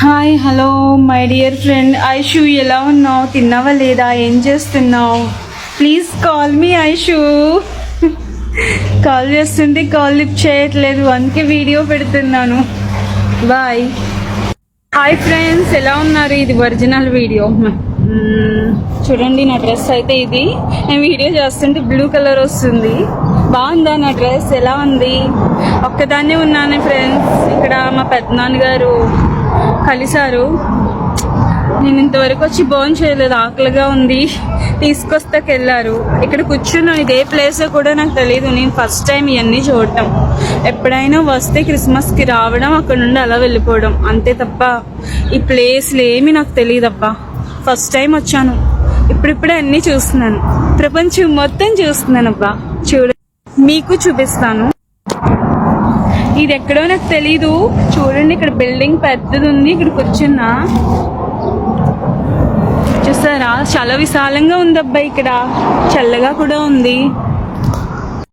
Hi hello my dear friend Aishu ఎలా ఉన్నావు? తిన్నావా లేదా? ఏం చేస్తున్నావు? Please call me Aishu call చేస్తుంటే కాల్ లిఫ్ట్ చేయట్లేదు. అందుకే వీడియో పెడుతున్నాను. బాయ్ హాయ్ ఫ్రెండ్స్ ఎలా ఉన్నారు? ఇది ఒరిజినల్ వీడియో hmm. చూడండి నా డ్రెస్ అయితే ఇది. నేను వీడియో చేస్తుంటే బ్లూ కలర్ వస్తుంది. బాగుందా నా డ్రెస్ ఎలా ఉంది? ఒక్కదాన్నే ఉన్నాను ఫ్రెండ్స్ ఇక్కడ మా పెద్దనాన్నగారు. కలిశారు. నేను ఇంతవరకు వచ్చి బోన్ చేయలేదు ఆకలిగా ఉంది. తీసుకొస్తాకి వెళ్ళారు ఇక్కడ కూర్చున్నాను ఇదే ప్లేస్ కూడా నాకు తెలియదు నేను ఫస్ట్ టైం ఇవన్నీ చూడటం. ఎప్పుడైనా వస్తే క్రిస్మస్కి రావడం అక్కడ నుండి అలా వెళ్ళిపోవడం. అంతే తప్ప ఈ ప్లేస్లు ఏమీ నాకు తెలియదబ్బా ఫస్ట్ టైం వచ్చాను. ఇప్పుడిప్పుడే అన్నీ చూస్తున్నాను. ప్రపంచం మొత్తం చూస్తున్నాను అబ్బా చూడ. మీకు చూపిస్తాను. ఇది ఎక్కడో నాకు తెలీదు. చూడండి ఇక్కడ బిల్డింగ్ పెద్దది ఉంది ఇక్కడ కూర్చున్నా. చూసారా? చాలా విశాలంగా ఉంది అబ్బాయి ఇక్కడ. చల్లగా కూడా ఉంది.